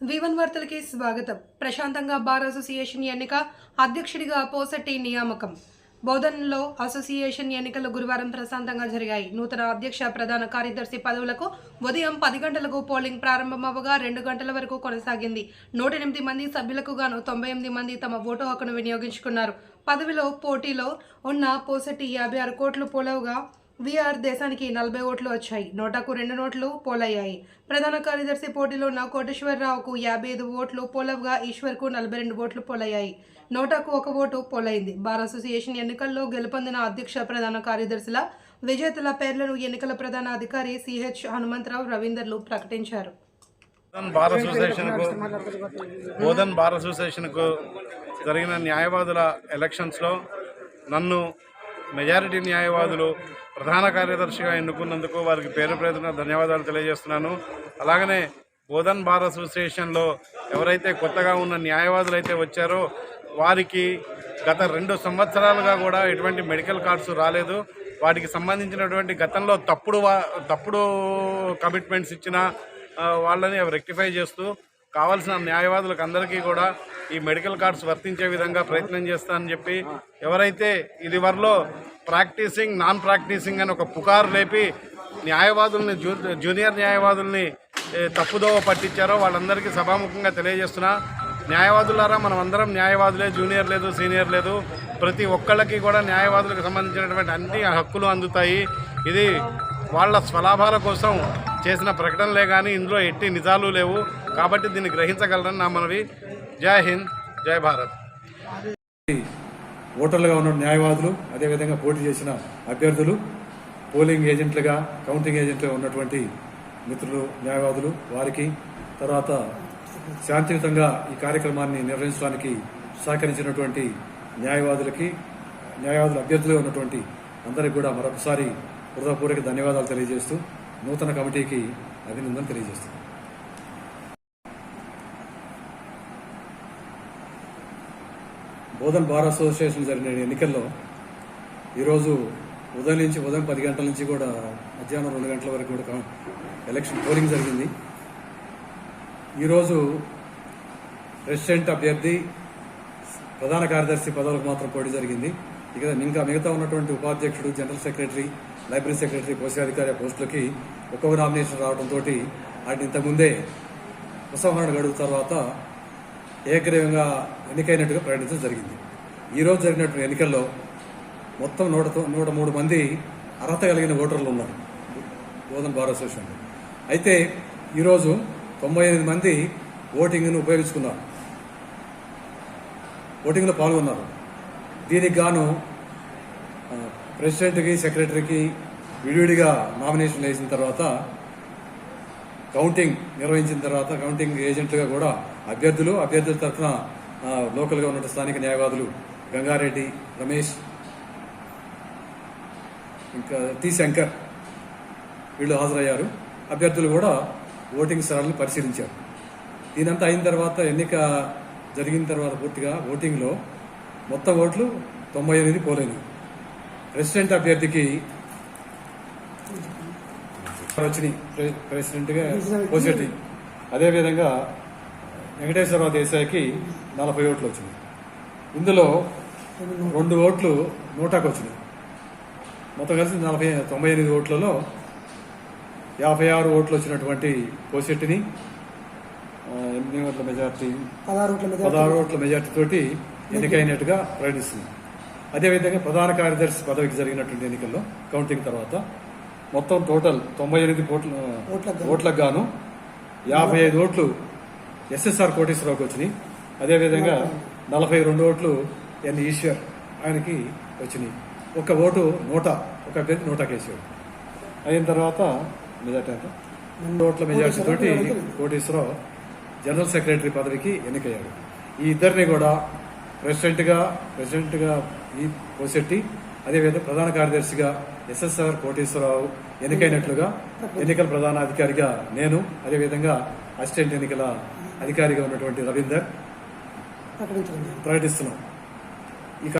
వివన్ వార్తలకి స్వాగతం. ప్రశాంతంగా bar association ఎన్నిక అధ్యక్షుడిగా పోసట్టి నియామకం. బోధనలో అసోసియేషన్ ఎన్నికలు గురువారం ప్రశాంతంగా జరిగాయి. నూతన అధ్యక్ష ప్రధాన కార్యదర్శి పదవులకు ఉదయం పది గంటలకు పోలింగ్ ప్రారంభమవగా రెండు గంటల వరకు కొనసాగింది. నూట ఎనిమిది మంది సభ్యులకు గాను తొంభై ఎనిమిది మంది తమ ఓటు హక్కును వినియోగించుకున్నారు. పదవిలో పోటీలో ఉన్న పోసటి యాభై ఆరు కోట్లు పోలవుగా విఆర్ దేశానికి నలభై ఓట్లు వచ్చాయి. నోటాకు రెండు నోట్లు పోలయ్యాయి. ప్రధాన కార్యదర్శి పోటీలో ఉన్న కోటేశ్వరరావుకు యాభై ఐదు ఓట్లు పోలవ్గా ఈశ్వర్కు నలభై రెండు ఓట్లు పోలయ్యాయి. నోటాకు ఒక ఓటు పోలైంది. బార్ అసోసియేషన్ ఎన్నికల్లో గెలుపొందిన అధ్యక్ష ప్రధాన కార్యదర్శుల విజేతల పేర్లను ఎన్నికల ప్రధాన అధికారి సిహెచ్ హనుమంతరావు రవీందర్లు ప్రకటించారు. బార్ అసోసియేషన్కు బోధన్ బార్ అసోసియేషన్కు జరిగిన న్యాయవాదుల ఎలక్షన్స్లో నన్ను మెజారిటీ న్యాయవాదులు ప్రధాన కార్యదర్శిగా ఎన్నుకున్నందుకు వారికి పేరు పేరున ధన్యవాదాలు తెలియజేస్తున్నాను. అలాగనే బోధన్ బార్ అసోసియేషన్లో ఎవరైతే కొత్తగా ఉన్న న్యాయవాదులు అయితే వచ్చారో వారికి గత రెండు సంవత్సరాలుగా కూడా ఎటువంటి మెడికల్ కార్డ్స్ రాలేదు. వాటికి సంబంధించినటువంటి గతంలో తప్పుడు వా- తప్పుడు కమిట్మెంట్స్ ఇచ్చిన వాళ్ళని రెక్టిఫై చేస్తూ కావాల్సిన న్యాయవాదులకు అందరికీ కూడా ఈ మెడికల్ కార్డ్స్ వర్తించే విధంగా ప్రయత్నం చేస్తానని చెప్పి ఎవరైతే ఇది వరలో ప్రాక్టీసింగ్ నాన్ ప్రాక్టీసింగ్ అని ఒక పుకారు లేపి న్యాయవాదుల్ని జూ జూనియర్ న్యాయవాదుల్ని తప్పుదోవ పట్టించారో వాళ్ళందరికీ సభాముఖంగా తెలియజేస్తున్నా. న్యాయవాదులారా మనం అందరం న్యాయవాదులే జూనియర్ లేదు సీనియర్ లేదు. ప్రతి ఒక్కళ్ళకి కూడా న్యాయవాదులకు సంబంధించినటువంటి అన్ని హక్కులు అందుతాయి. ఇది వాళ్ళ స్వలాభాల కోసం చేసిన ప్రకటనలే కానీ ఇందులో ఎట్టి నిజాలు లేవు. కాబట్టి దీన్ని గ్రహించగలరని నా మనవి. జై హింద్ జై భారత్. ఓటర్లుగా ఉన్న న్యాయవాదులు అదేవిధంగా పోటీ చేసిన అభ్యర్థులు పోలింగ్ ఏజెంట్లుగా కౌంటింగ్ ఏజెంట్లుగా ఉన్నటువంటి మిత్రులు న్యాయవాదులు వారికి తర్వాత శాంతియుతంగా ఈ కార్యక్రమాన్ని నిర్వహించడానికి సహకరించినటువంటి న్యాయవాదులకి న్యాయవాదుల అభ్యర్థులుగా ఉన్నటువంటి అందరికి కూడా మరొకసారి హృదయపూర్వక ధన్యవాదాలు తెలియజేస్తూ నూతన కమిటీకి అభినందనలు తెలియజేస్తున్నాను. బోధన్ బార్ అసోసియేషన్ జరిగిన ఎన్నికల్లో ఈరోజు ఉదయం నుంచి ఉదయం పది గంటల నుంచి కూడా మధ్యాహ్నం రెండు గంటల వరకు కూడా ఎలక్షన్ పోలింగ్ జరిగింది. ఈరోజు ప్రెసిడెంట్ అభ్యర్థి ప్రధాన కార్యదర్శి పదవులకు మాత్రం పోటీ జరిగింది. ఇక ఇంకా మిగతా ఉన్నటువంటి ఉపాధ్యక్షుడు జనరల్ సెక్రటరీ లైబ్రరీ సెక్రటరీ కోశాధికారి పోస్టులకి ఒక్కొక్క నామినేషన్ రావడంతో వాటిని ఇంతకుముందే ఉపసంహరణ గడువు తర్వాత ఏకగ్రీవంగా ఎన్నికైనట్టుగా ప్రకటించడం జరిగింది. ఈరోజు జరిగినటువంటి ఎన్నికల్లో మొత్తం నూట నూట మూడు మంది అర్హత కలిగిన ఓటర్లు ఉన్నారు. Bodhan bar association. అయితే ఈరోజు తొంభై ఎనిమిది మంది ఓటింగ్ను ఉపయోగించుకున్నారు. ఓటింగ్లో పాల్గొన్నారు. దీనికి గాను ప్రెసిడెంట్కి సెక్రటరీకి విడివిడిగా నామినేషన్ వేసిన తర్వాత కౌంటింగ్ నిర్వహించిన తర్వాత కౌంటింగ్ ఏజెంట్లుగా కూడా అభ్యర్థులు అభ్యర్థుల తరఫున లోకల్గా ఉన్న స్థానిక న్యాయవాదులు గంగారెడ్డి రమేష్ ఇంకా టి శంకర్ వీళ్ళు హాజరయ్యారు. అభ్యర్థులు కూడా ఓటింగ్ స్థలాలను పరిశీలించారు. దీనంతా అయిన తర్వాత ఎన్నిక జరిగిన తర్వాత పూర్తిగా ఓటింగ్లో మొత్తం ఓట్లు తొంభై ఎనిమిది పోలేదు ప్రెసిడెంట్ అభ్యర్థికి వచ్చినాయి. ప్రె- ప్రెసిడెంట్గా పోసేటి అదేవిధంగా వెంకటేశ్వరరావు దేశాయికి నలభై ఓట్లు వచ్చినాయి. ఇందులో రెండు ఓట్లు నూటాకు వచ్చినాయి. మొత్తం కలిసి నలభై తొంభై ఎనిమిది ఓట్లలో యాభై ఆరు ఓట్లు వచ్చినటువంటి కోసెట్టిని ఆ, ఎనిమిది ఓట్ల మెజార్టీ పదహారు ఓట్ల మెజార్టీ. తోటి ఎన్నికైనట్టుగా ప్రకటిస్తుంది. అదేవిధంగా ప్రధాన కార్యదర్శి పదవికి జరిగినటువంటి ఎన్నికల్లో కౌంటింగ్ తర్వాత మొత్తం టోటల్ తొంభై ఎనిమిది కోట్ల ఓట్లకు గాను యాభై ఐదు ఓట్లు ఎస్ఎస్ఆర్ కోటేశ్వరరావుకి వచ్చినాయి. అదేవిధంగా నలభై రెండు ఓట్లు ఎన్ ఈశ్వర్ ఆయనకి వచ్చినాయి. ఒక ఓటు నూట ఒక అభ్యర్థి నూట కేసీఆర్. అయిన తర్వాత మెజార్టీ ఎంత రెండు ఓట్ల మెజార్టీ తోటి కోటేశ్వరరావు జనరల్ సెక్రటరీ పదవికి ఎన్నికయ్యాడు. ఈ ఇద్దరిని కూడా ప్రెసిడెంట్గా ప్రెసిడెంట్గా ఈ కోసెట్టి అదేవిధంగా ప్రధాన కార్యదర్శిగా ఎస్ఎస్ఆర్ కోటేశ్వరరావు ఎన్నికైనట్లుగా ఎన్నికల ప్రధాన అధికారిగా నేను అదేవిధంగా అసిస్టెంట్ ఎన్నికల అధికారిగా ఉన్నటువంటి రవీందర్ ప్రకటిస్తున్నాం.